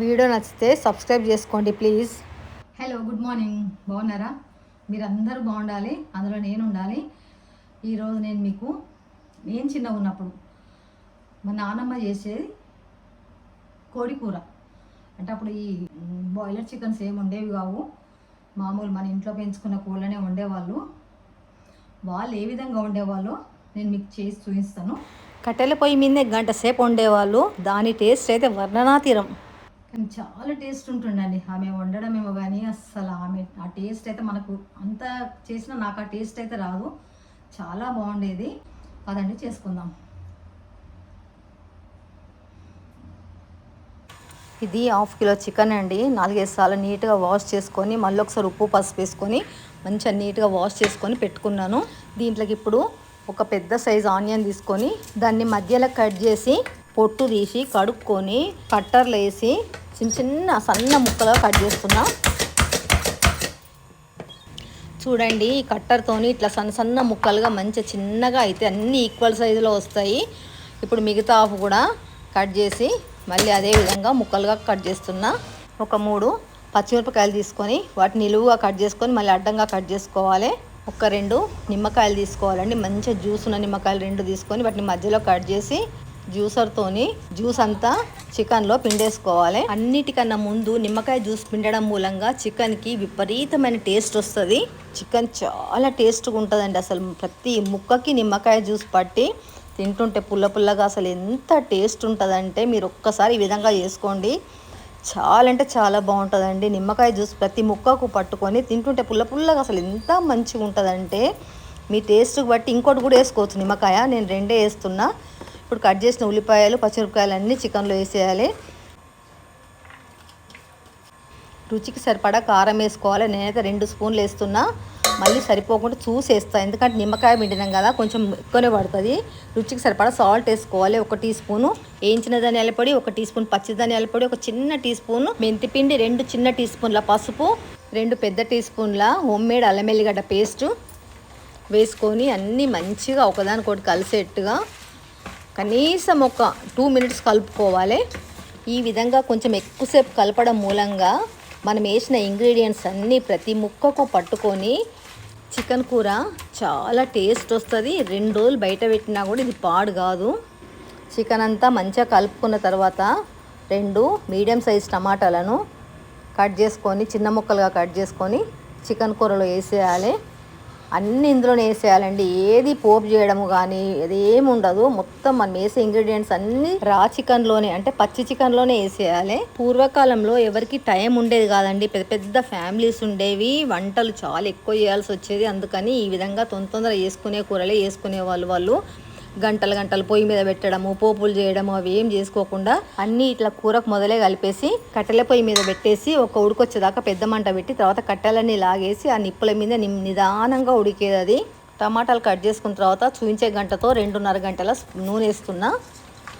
Video నచ్చితే subscribe చేసుకోండి please. Hello good morning. బాగున్నారా? మీరు అందరూ బాగుండాలి అందులో నేను ఉండాలి. ఈరోజు నేను మీకు నేను చిన్న ఉన్నప్పుడు మా నాన్నమ్మ చేసేది కోడి కూర. అంటే అప్పుడు ఈ బాయిలర్ చికెన్స్ ఏమి ఉండేవి కావు. మామూలు మన ఇంట్లో పెంచుకున్న కోళ్ళనే ఉండేవాళ్ళు వాళ్ళు ఏ విధంగా ఉండేవాళ్ళో నేను మీకు చేసి చూపిస్తాను. కట్టెల పొయ్యి మీదే గంట సేపు వండేవాళ్ళు. దాని టేస్ట్ అయితే వర్ణనాతీరం. కానీ చాలా టేస్ట్ ఉంటుండండి ఆమె వండడమేమో కానీ అస్సలు ఆమె ఆ టేస్ట్ అయితే మనకు అంత చేసినా నాకు ఆ టేస్ట్ అయితే రాదు. చాలా బాగుండేది. అదండి చేసుకుందాం. ఇది హాఫ్ కిలో చికెన్ అండి. నాలుగైదు సార్లు నీట్గా వాష్ చేసుకొని మళ్ళీ ఒకసారి ఉప్పు పసుపు వేసుకొని మంచిగా నీట్గా వాష్ చేసుకొని పెట్టుకున్నాను. దీంట్లోకి ఇప్పుడు ఒక పెద్ద సైజ్ ఆనియన్ తీసుకొని దాన్ని మధ్యలో కట్ చేసి పొట్టు తీసి కడుక్కొని కట్టర్లు వేసి చిన్న చిన్న సన్న ముక్కలుగా కట్ చేస్తున్నా. చూడండి ఈ కట్టర్తోని ఇట్లా సన్న సన్న ముక్కలుగా మంచిగా చిన్నగా అయితే అన్ని ఈక్వల్ సైజులో వస్తాయి. ఇప్పుడు మిగతా ఆఫ్ కూడా కట్ చేసి మళ్ళీ అదే విధంగా ముక్కలుగా కట్ చేస్తున్నా. ఒక మూడు పచ్చిమిరపకాయలు తీసుకొని వాటిని నిలువుగా కట్ చేసుకొని మళ్ళీ అడ్డంగా కట్ చేసుకోవాలి. ఒక రెండు నిమ్మకాయలు తీసుకోవాలండి. మంచిగా జ్యూస్ ఉన్న నిమ్మకాయలు రెండు తీసుకొని వాటిని మధ్యలో కట్ చేసి జ్యూసర్తోని జ్యూస్ అంతా చికెన్లో పిండేసుకోవాలి. అన్నిటికన్నా ముందు నిమ్మకాయ జ్యూస్ పిండడం మూలంగా చికెన్కి విపరీతమైన టేస్ట్ వస్తుంది. చికెన్ చాలా టేస్ట్గా ఉంటుందండి అసలు. ప్రతి ముక్కకి నిమ్మకాయ జ్యూస్ పట్టి తింటుంటే పుల్ల పుల్లగా అసలు ఎంత టేస్ట్ ఉంటుందంటే మీరు ఒక్కసారి ఈ విధంగా చేసుకోండి. చాలా అంటే చాలా బాగుంటుందండి. నిమ్మకాయ జ్యూస్ ప్రతి ముక్కకు పట్టుకొని తింటుంటే పుల్ల పుల్లగా అసలు ఎంత మంచిగా ఉంటుందంటే మీ టేస్ట్కి బట్టి ఇంకోటి కూడా వేసుకోవచ్చు. నిమ్మకాయ నేను రెండే వేస్తున్నా. ఇప్పుడు కట్ చేసిన ఉల్లిపాయలు పచ్చిమిరపకాయలు అన్నీ చికెన్లో వేసేయాలి. రుచికి సరిపడా కారం వేసుకోవాలి. నేనైతే రెండు స్పూన్లు వేస్తున్నా. మళ్ళీ సరిపోకుండా చూసి వేస్తాను ఎందుకంటే నిమ్మకాయ పిండినాం కదా కొంచెం ఎక్కువనే పడుతుంది. రుచికి సరిపడా సాల్ట్ వేసుకోవాలి ఒక టీ స్పూను. వేయించిన ధనియాల పొడి ఒక టీ స్పూన్ పచ్చి ధనియాల పొడి ఒక చిన్న టీ స్పూన్ మెంతిపిండి రెండు చిన్న టీ స్పూన్ల పసుపు రెండు పెద్ద టీ స్పూన్ల హోమ్ మేడ్ అల్లం ఎల్లిగడ్డ పేస్టు వేసుకొని అన్నీ మంచిగా ఒకదానికొకటి కలిసేట్టుగా కనీసం ఒక టూ మినిట్స్ కలుపుకోవాలి. ఈ విధంగా కొంచెం ఎక్కువసేపు కలపడం మూలంగా మనం వేసిన ఇంగ్రీడియంట్స్ అన్నీ ప్రతి ముక్కకు పట్టుకొని చికెన్ కూర చాలా టేస్ట్ వస్తుంది. రెండు రోజులు బయట పెట్టినా కూడా ఇది పాడు కాదు. చికెన్ అంతా మంచిగా కలుపుకున్న తర్వాత రెండు మీడియం సైజ్ టమాటాలను కట్ చేసుకొని చిన్న ముక్కలుగా కట్ చేసుకొని చికెన్ కూరలో వేసేయాలి. అన్ని ఇందులోనే వేసేయాలండి. ఏది పోపు చేయడము కానీ ఏమి ఉండదు. మొత్తం మనం వేసే ఇంగ్రీడియంట్స్ అన్ని రా చికెన్లోనే అంటే పచ్చి చికెన్లోనే వేసేయాలి. పూర్వకాలంలో ఎవరికి టైం ఉండేది కాదండి. పెద్ద పెద్ద ఫ్యామిలీస్ ఉండేవి. వంటలు చాలా ఎక్కువ చేయాల్సి వచ్చేది. అందుకని ఈ విధంగా తొందర తొందర వేసుకునే కూరలే వేసుకునే వాళ్ళు వాళ్ళు. గంటలు గంటలు పొయ్యి మీద పెట్టడము పోపులు చేయడము అవి ఏం చేసుకోకుండా అన్నీ ఇట్లా కూరకు మొదలే కలిపేసి కట్టెల పొయ్యి మీద పెట్టేసి ఒక ఉడికొచ్చేదాకా పెద్ద మంట పెట్టి తర్వాత కట్టెలన్నీ లాగేసి ఆ నిప్పుల మీద నిదానంగా ఉడికేది అది. టమాటాలు కట్ చేసుకున్న తర్వాత చూపించే గంటతో రెండున్నర గంటల నూనె వేస్తున్నా.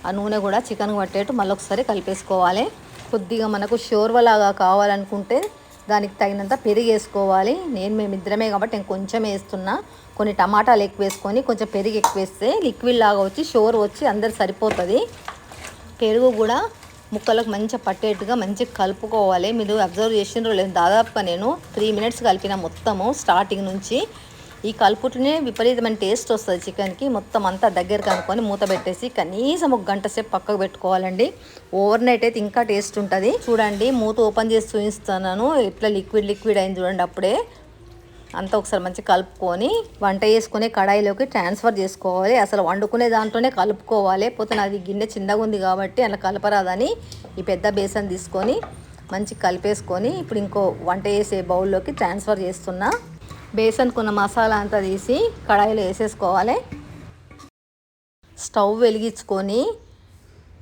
ఆ నూనె కూడా చికెన్ పట్టేట్టు మళ్ళీ ఒకసారి కలిపేసుకోవాలి. కొద్దిగా మనకు షోర్వలాగా కావాలనుకుంటే దానికి తగినంత పెరుగు వేసుకోవాలి. నేను మేమిద్దరమే కాబట్టి నేను కొంచెం వేస్తున్నా. కొన్ని టమాటాలు ఎక్కువ వేసుకొని కొంచెం పెరుగు ఎక్కువ వేస్తే లిక్విడ్ లాగా వచ్చి షోర్ వచ్చి అందరు సరిపోతుంది. పెరుగు కూడా ముక్కలకు మంచిగా పట్టేట్టుగా మంచిగా కలుపుకోవాలి. మీరు అబ్జర్వ్ చేసిన లేదు. దాదాపుగా నేను త్రీ మినిట్స్ కలిపిన మొత్తము స్టార్టింగ్ నుంచి. ఈ కలుపుట్లోనే విపరీతమైన టేస్ట్ వస్తుంది చికెన్కి. మొత్తం అంతా దగ్గర కనుక్కొని మూత పెట్టేసి కనీసం ఒక గంట సేపు పక్కకు పెట్టుకోవాలండి. ఓవర్ నైట్ అయితే ఇంకా టేస్ట్ ఉంటుంది. చూడండి మూత ఓపెన్ చేసి చూపిస్తున్నాను. ఎట్లా లిక్విడ్ లిక్విడ్ అయింది చూడండి అప్పుడే. అంతా ఒకసారి మంచిగా కలుపుకొని వంట చేసుకునే కడాయిలోకి ట్రాన్స్ఫర్ చేసుకోవాలి. అసలు వండుకునే దాంట్లోనే కలుపుకోవాలి. పోతే నాది గిన్నె చిన్నగా ఉంది కాబట్టి అలా కలపరాదని ఈ పెద్ద బేసన్ తీసుకొని మంచి కలిపేసుకొని ఇప్పుడు ఇంకో వంట చేసే బౌల్లోకి ట్రాన్స్ఫర్ చేస్తున్నా. బేసన్కున్న మసాలా అంతా తీసి కడాయిలో వేసేసుకోవాలి. స్టవ్ వెలిగించుకొని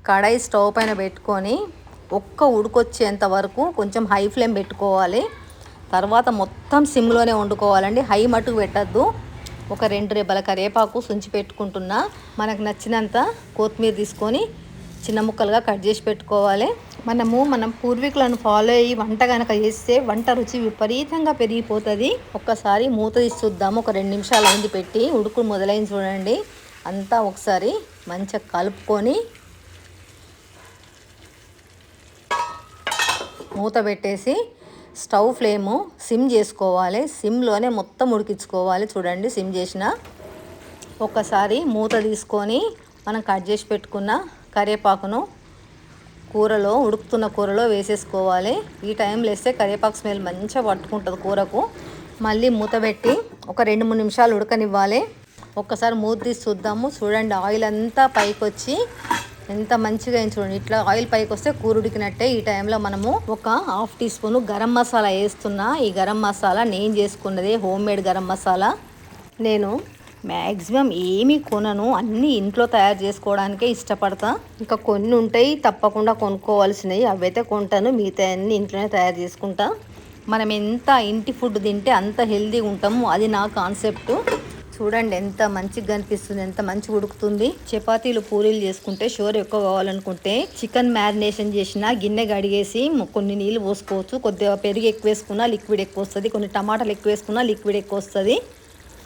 కడాయి స్టవ్ పైన పెట్టుకొని ఒక్క ఉడికొచ్చేంత వరకు కొంచెం హై ఫ్లేమ్ పెట్టుకోవాలి. తర్వాత మొత్తం సిమ్లోనే వండుకోవాలండి. హై మట్టుకు పెట్టద్దు. ఒక రెండు రెబ్బల కరివేపాకు సుంచి పెట్టుకుంటున్నా. మనకు నచ్చినంత కొత్తిమీర తీసుకొని చిన్న ముక్కలుగా కట్ చేసి పెట్టుకోవాలి. మనము మనం పూర్వీకులను ఫాలో అయ్యి వంట కనుక చేస్తే వంట రుచి విపరీతంగా పెరిగిపోతుంది. ఒక్కసారి మూత తీసి చూద్దాము. ఒక రెండు నిమిషాలు అయింది పెట్టి ఉడుకు మొదలైంది చూడండి. అంతా ఒకసారి మంచిగా కలుపుకొని మూత పెట్టేసి స్టవ్ ఫ్లేము సిమ్ చేసుకోవాలి. సిమ్లోనే మొత్తం ఉడికించుకోవాలి. చూడండి సిమ్ చేసిన. ఒక్కసారి మూత తీసుకొని మనం కట్ చేసి పెట్టుకున్న కరివేపాకును కూరలో ఉడుకుతున్న కూరలో వేసేసుకోవాలి. ఈ టైంలో వేస్తే కరివేపాకు స్మెల్ మంచిగా పట్టుకుంటుంది కూరకు. మళ్ళీ మూత పెట్టి ఒక రెండు మూడు నిమిషాలు ఉడకనివ్వాలి. ఒక్కసారి మూత తీసి చూద్దాము. చూడండి ఆయిల్ అంతా పైకి వచ్చి ఎంత మంచిగా అయింది చూడండి. ఇట్లా ఆయిల్ పైకి వస్తే కూర ఉడికినట్టే. ఈ టైంలో మనము ఒక half teaspoon garam masala వేస్తున్నా. ఈ గరం మసాలా నేను చేసుకున్నది హోమ్ మేడ్ గరం మసాలా. నేను మ్యాక్సిమం ఏమీ కొనను అన్నీ ఇంట్లో తయారు చేసుకోవడానికే ఇష్టపడతా. ఇంకా కొన్ని ఉంటాయి తప్పకుండా కొనుక్కోవాల్సినవి. అవైతే కొంటాను మిగతా అన్ని ఇంట్లోనే తయారు చేసుకుంటా. మనం ఎంత ఇంటి ఫుడ్ తింటే అంత హెల్తీగా ఉంటాము అది నా కాన్సెప్ట్. చూడండి ఎంత మంచిగా కనిపిస్తుంది ఎంత మంచిగా ఉడుకుతుంది. చపాతీలు పూరీలు చేసుకుంటే షోర్ ఎక్కువ కావాలనుకుంటే చికెన్ మ్యారినేషన్ చేసిన గిన్నె కడిగేసి కొన్ని నీళ్ళు పోసుకోవచ్చు. కొద్దిగా పెరుగు ఎక్కువ వేసుకున్నా లిక్విడ్ ఎక్కువ వస్తుంది కొన్ని టమాటాలు ఎక్కువ వేసుకున్నా లిక్విడ్ ఎక్కువ వస్తుంది.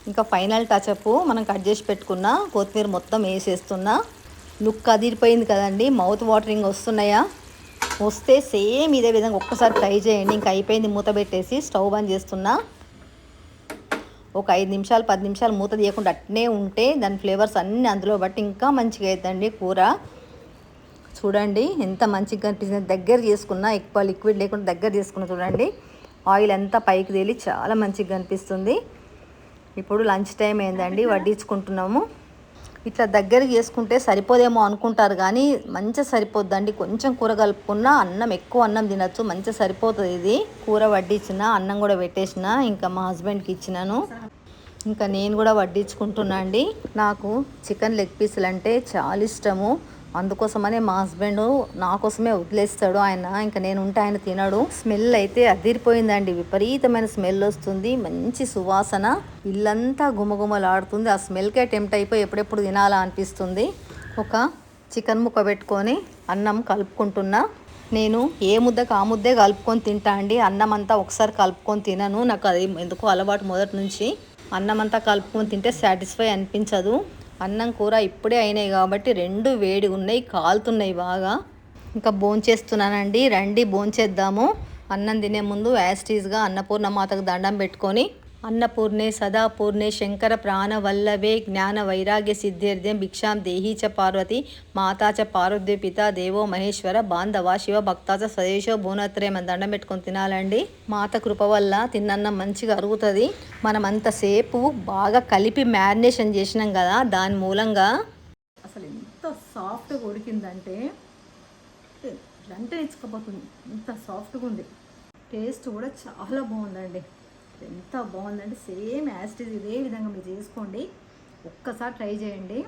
ఇంకా ఫైనల్ టచ్అప్ మనం కట్ చేసి పెట్టుకున్న కొత్తిమీర మొత్తం వేసేస్తున్నా. లుక్ అదిరిపోయింది కదండి. మౌత్ వాటరింగ్ వస్తున్నాయా? వస్తే సేమ్ ఇదే విధంగా ఒక్కసారి ట్రై చేయండి. ఇంకా అయిపోయింది మూత పెట్టేసి స్టవ్ బంద్ చేస్తున్నా. ఒక ఐదు నిమిషాలు పది నిమిషాలు మూత తీయకుండా అట్నే ఉంటే దాని ఫ్లేవర్స్ అన్నీ అందులో బట్టి ఇంకా మంచిగా అవుతుందండి కూర. చూడండి ఎంత మంచిగా కనిపిస్తుంది దగ్గర చేసుకున్నా ఎక్కువ లిక్విడ్ లేకుండా దగ్గర చేసుకున్నా చూడండి. ఆయిల్ అంతా పైకి తేలి చాలా మంచిగా కనిపిస్తుంది. ఇప్పుడు లంచ్ టైం ఏందండి? వడ్డించుకుంటున్నాము. ఇట్లా దగ్గరికి చేసుకుంటే సరిపోదేమో అనుకుంటారు కానీ మంచిగా సరిపోద్దండి. కొంచెం కూర కలుపుకున్నా అన్నం ఎక్కువ అన్నం తినచ్చు. మంచిగా సరిపోతుంది ఇది. కూర వడ్డించిన అన్నం కూడా పెట్టేసిన ఇంకా మా హస్బెండ్కి ఇచ్చినాను. ఇంకా నేను కూడా వడ్డించుకుంటున్నా అండి. నాకు చికెన్ లెగ్ పీసులు అంటే చాలా ఇష్టము. అందుకోసమనే మా హస్బెండ్ నా కోసమే వదిలేస్తాడు. ఆయన ఇంకా నేను ఉంటే ఆయన తినడు. స్మెల్ అయితే అదిరిపోయిందండి. విపరీతమైన స్మెల్ వస్తుంది. మంచి సువాసన. ఇల్లంతా గుమగుమలాడుతుంది. ఆ స్మెల్కే టెంప్ట్ అయిపోయి ఎప్పుడెప్పుడు తినాలా అనిపిస్తుంది. ఒక చికెన్ ముక్క పెట్టుకొని అన్నం కలుపుకుంటున్నా. నేను ఏ ముద్దకు ఆ ముద్దే కలుపుకొని తింటా అండి. అన్నం అంతా ఒకసారి కలుపుకొని తినను. నాకు అది ఎందుకో అలవాటు మొదటి నుంచి. అన్నం అంతా కలుపుకొని తింటే సాటిస్ఫై అనిపించదు. అన్నం కూర ఇప్పుడే అయినాయి కాబట్టి రెండు వేడి ఉన్నాయి కాలుతున్నాయి బాగా. ఇంకా భోంచేస్తున్నానండి. రండి భోంచేద్దాము. అన్నం తినే ముందు యాస్టీజ్గా అన్నపూర్ణ మాతకు దండం పెట్టుకొని అన్నపూర్ణే సదాపూర్ణే శంకర ప్రాణవల్లభే జ్ఞాన వైరాగ్య సిద్ధ్యర్థ్యం భిక్షాం దేహీ చ పార్వతి మాతా చ పార్వతి పిత దేవో మహేశ్వర బాంధవ శివ భక్తాచ స్వదేశో భూనత్రయం అని దండం పెట్టుకొని తినాలండి మాత కృప వల్ల తిన్నన్నం మంచిగా అరుగుతుంది మనం అంతసేపు బాగా కలిపి మ్యారినేషన్ చేసినాం కదా దాని మూలంగా. అసలు ఎంత సాఫ్ట్గా ఉడికిందంటే అంటే ఇచ్చకపోతుంది ఇంత సాఫ్ట్గా ఉంది. టేస్ట్ కూడా చాలా బాగుందండి. ఎంత బాగుందంటే సేమ్ యాస్టిజ్ ఇదే విధంగా మీరు చేసుకోండి. ఒక్కసారి ట్రై చేయండి.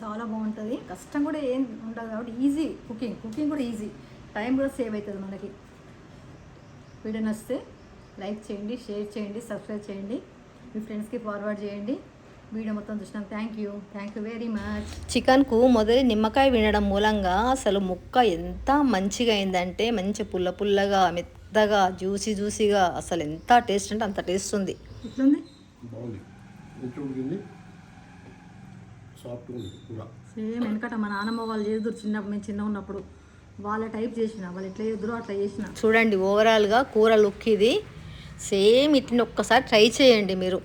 చాలా బాగుంటుంది. కష్టం కూడా ఏం ఉండదు కాబట్టి ఈజీ కుకింగ్ కుకింగ్ కూడా ఈజీ టైం కూడా సేవ్ అవుతుంది మనకి. వీడియో నచ్చితే లైక్ చేయండి షేర్ చేయండి సబ్స్క్రైబ్ చేయండి. మీ ఫ్రెండ్స్కి ఫార్వర్డ్ చేయండి. వీడియో మొత్తం చూసినాం thank you thank you very much చికెన్కు మొదటి నిమ్మకాయ వినడం మూలంగా అసలు ముక్క ఎంత మంచిగా అయిందంటే మంచి పుల్ల పుల్లగా మెత్తగా జ్యూసీ జ్యూసీగా అసలు ఎంత టేస్ట్ అంటే అంత టేస్ట్ ఉంది. సేమ్ వెనకట మా నాన్నమ్మ వాళ్ళు చేదురు చిన్నప్పుడు మేము చిన్న ఉన్నప్పుడు. వాళ్ళ టైప్ చేసిన వాళ్ళు ఎట్లా చేద్దరు అట్లా చేసిన. చూడండి ఓవరాల్గా కూర లుక్ ఇది. సేమ్ ఇట్ని ఒక్కసారి ట్రై చేయండి మీరు.